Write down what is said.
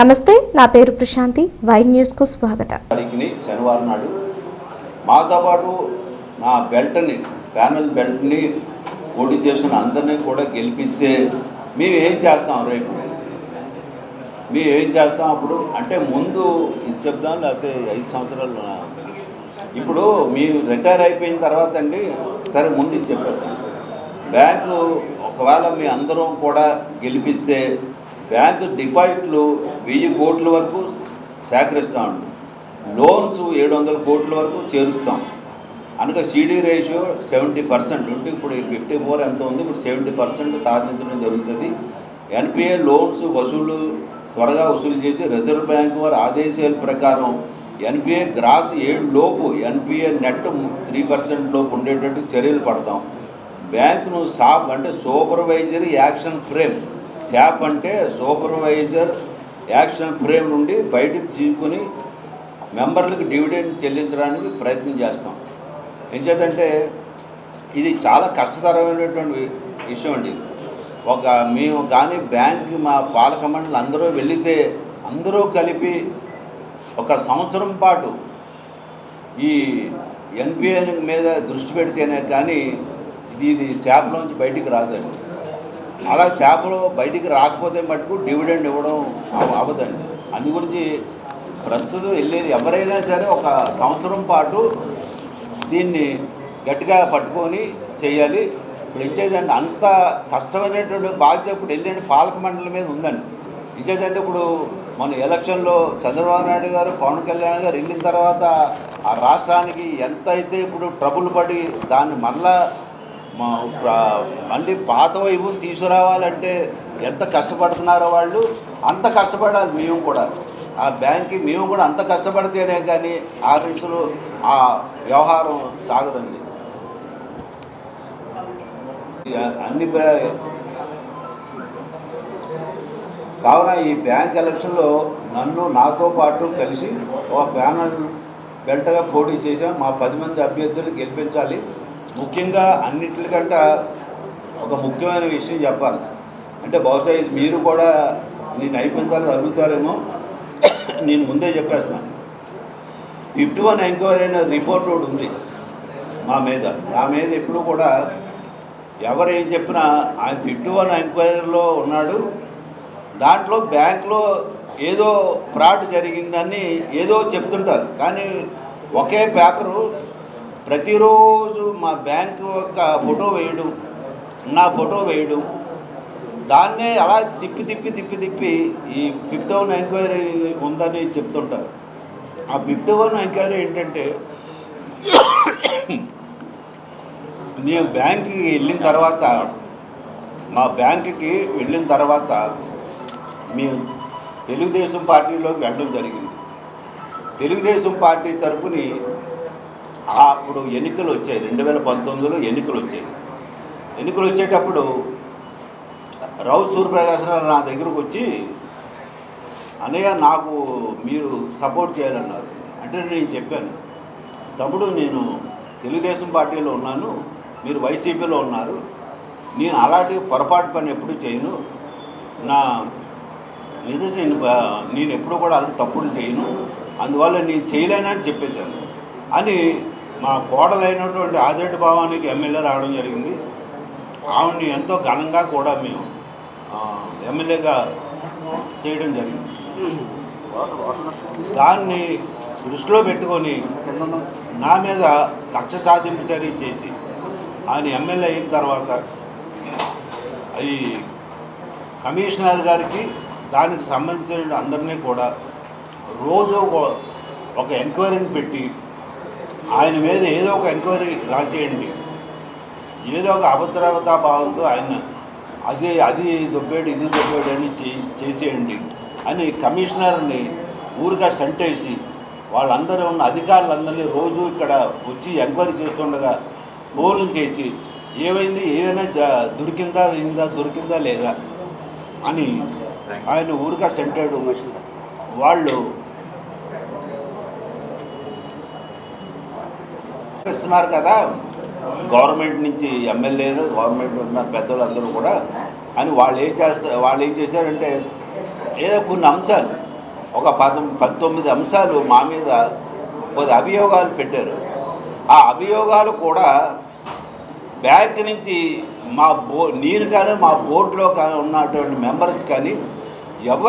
నమస్తే నా పేరు ప్రశాంతి. వై న్యూస్కు స్వాగతం. శనివారం నాడు మాతో పాటు నా బెల్ట్ని ప్యానల్ బెల్ట్ని పోటీ చేసిన అందరినీ కూడా గెలిపిస్తే మేము ఏం చేస్తాం రేపు? మేము ఏం చేస్తాం అప్పుడు? అంటే ముందు ఇది చెప్దాం లేకపోతే ఐదు సంవత్సరాలు ఇప్పుడు మీరు రిటైర్ అయిపోయిన తర్వాత అండి సరే ముందు ఇది చెప్పేద్దాం. బ్యాంకు ఒకవేళ మీ అందరం కూడా గెలిపిస్తే బ్యాంకు డిపాజిట్లు వెయ్యి కోట్ల వరకు సేకరిస్తామండి లోన్స్ ఏడు వందల కోట్ల వరకు చేరుస్తాం. అనగా సీడీ రేషియో సెవెంటీ పర్సెంట్ ఉంటే ఇప్పుడు ఫిఫ్టీ ఫోర్ ఎంత ఉంది? ఇప్పుడు సెవెంటీ పర్సెంట్ సాధించడం జరుగుతుంది. ఎన్పిఏ లోన్స్ వసూలు త్వరగా వసూలు చేసి రిజర్వ్ బ్యాంక్ వారి ఆదేశాల ప్రకారం ఎన్పిఏ గ్రాస్ ఏడు లోపు ఎన్పిఏ నెట్ త్రీ పర్సెంట్ లోపు ఉండేటట్టు చర్యలు పడతాం. బ్యాంకును సాప్ అంటే సూపర్వైజరీ యాక్షన్ ఫ్రేమ్ శాప్ అంటే సూపర్వైజర్ యాక్షన్ ఫ్రేమ్ నుండి బయటకు చీకుని మెంబర్లకు డివిడెండ్ చెల్లించడానికి ప్రయత్నం చేస్తాం. ఏం చేద్దంటే ఇది చాలా కష్టతరమైనటువంటి విషయం అండి. ఒక మేము కానీ బ్యాంక్ మా పాలక మండలి అందరూ వెళితే అందరూ కలిపి ఒక సంవత్సరం పాటు ఈ ఎన్పిఏ మీద దృష్టి పెడితేనే కానీ ఇది ఇది శాపలోంచి బయటికి రాదండి. అలా చేపలు బయటికి రాకపోతే మటుకు డివిడెండ్ ఇవ్వడం అవ- అవ్వదండి అందు గురించి ప్రస్తుతం వెళ్ళేది ఎవరైనా సరే ఒక సంవత్సరం పాటు దీన్ని గట్టిగా పట్టుకొని చేయాలి. ఇప్పుడు ఇచ్చేదండి అంత కష్టమైనటువంటి బాధ్యత ఇప్పుడు వెళ్ళండి పాలక మండలి మీద ఉందండి. ఇచ్చేదంటే ఇప్పుడు మన ఎలక్షన్లో చంద్రబాబు నాయుడు గారు పవన్ కళ్యాణ్ గారు వెళ్ళిన తర్వాత ఆ రాష్ట్రానికి ఎంత అయితే ఇప్పుడు ట్రబుల్ పడి దాన్ని మళ్ళా మా మళ్ళీ పాత వైపు తీసుకురావాలంటే ఎంత కష్టపడుతున్నారో వాళ్ళు అంత కష్టపడాలి మేము కూడా. ఆ బ్యాంక్కి మేము కూడా అంత కష్టపడితేనే కానీ ఆ రీతిలో ఆ వ్యవహారం సాగదండి. అన్ని కావున ఈ బ్యాంక్ ఎలక్షన్లో నన్ను నాతో పాటు కలిసి ఒక ప్యానల్ బెల్ట్గా పోటీ చేసాం మా పది మంది అభ్యర్థులు గెలిపించాలి. ముఖ్యంగా అన్నిటికంట ఒక ముఖ్యమైన విషయం చెప్పాలి. అంటే బహుశా ఇది మీరు కూడా నేను అయిపోయిన తర్వాత అడుగుతారేమో నేను ముందే చెప్పేస్తున్నాను. ఫిఫ్టీ వన్ ఎంక్వైరీ అనే రిపోర్ట్ ఒకటి ఉంది మా మీద. నా మీద ఎప్పుడు కూడా ఎవరు ఏం చెప్పినా ఆయన ఫిఫ్టీ వన్ ఎంక్వైరీలో ఉన్నాడు. దాంట్లో బ్యాంక్లో ఏదో ఫ్రాడ్ జరిగిందని ఏదో చెప్తుంటారు. కానీ ఒకే పేపరు ప్రతిరోజు మా బ్యాంకు యొక్క ఫోటో వేయడం నా ఫోటో వేయడం దాన్నే అలా తిప్పి తిప్పి తిప్పి తిప్పి ఈ ఫిఫ్టీ వన్ ఎంక్వైరీ ఉందని చెప్తుంటారు. ఆ ఫిఫ్టీ వన్ ఎంక్వైరీ ఏంటంటే నేను బ్యాంక్కి వెళ్ళిన తర్వాత మా బ్యాంకుకి వెళ్ళిన తర్వాత మేము తెలుగుదేశం పార్టీలోకి వెళ్ళడం జరిగింది. తెలుగుదేశం పార్టీ తరపుని అప్పుడు ఎన్నికలు వచ్చాయి. రెండు వేల పంతొమ్మిదిలో ఎన్నికలు వచ్చాయి. ఎన్నికలు వచ్చేటప్పుడు రావు సూర్యప్రకాశరావు నా దగ్గరకు వచ్చి అన్నయ్య నాకు మీరు సపోర్ట్ చేయాలన్నారు. అంటే నేను చెప్పాను తమ్ముడు నేను తెలుగుదేశం పార్టీలో ఉన్నాను మీరు వైసీపీలో ఉన్నారు నేను అలాంటి పొరపాటు పని ఎప్పుడు చేయను. నా నిజ నేను నేను ఎప్పుడు కూడా అలాంటి తప్పుడు చేయను. అందువల్ల నేను చేయలేనని చెప్పేశాను. అని మా కోడలైనటువంటి ఆదిరెడ్డి భావానికి ఎమ్మెల్యే రావడం జరిగింది. ఆవిడని ఎంతో ఘనంగా కూడా మేము ఎమ్మెల్యేగా చేయడం జరిగింది. దాన్ని దృష్టిలో పెట్టుకొని నా మీద కక్ష సాధింపు చర్య చేసి ఆయన ఎమ్మెల్యే అయిన తర్వాత ఈ కమిషనర్ గారికి దానికి సంబంధించిన అందరినీ కూడా రోజు ఒక- ఒక ఎంక్వైరీని పెట్టి ఆయన మీద ఏదో ఒక ఎంక్వైరీ రాసేయండి. ఏదో ఒక అభద్రవతా భావంతో ఆయన అది అది దొబ్బేడు ఇది దొబ్బేడు అని చే- చేసేయండి అని కమిషనర్ని ఊరిగా స్టంటేసి వాళ్ళందరూ ఉన్న అధికారులందరినీ రోజు ఇక్కడ వచ్చి ఎంక్వైరీ చేస్తుండగా ఫోన్లు చేసి ఏమైంది ఏమైనా దొరికిందా లేదా దొరికిందా లేదా అని ఆయన ఊరిగా స్టంటాడు వాళ్ళు చేస్తున్నారు కదా. గవర్నమెంట్ నుంచి ఎమ్మెల్యేలు గవర్నమెంట్ ఉన్న పెద్దలు అందరూ కూడా అని వాళ్ళు ఏం చేస్తారు వాళ్ళు ఏం చేశారంటే ఏదో కొన్ని అంశాలు ఒక పదం పంతొమ్మిది అంశాలు మా మీద కొద్ది అభియోగాలు పెట్టారు. ఆ అభియోగాలు కూడా బ్యాంక్ నుంచి మా బో నేను కానీ మా బోర్డులో కానీ ఉన్నటువంటి మెంబర్స్ కానీ ఎవరు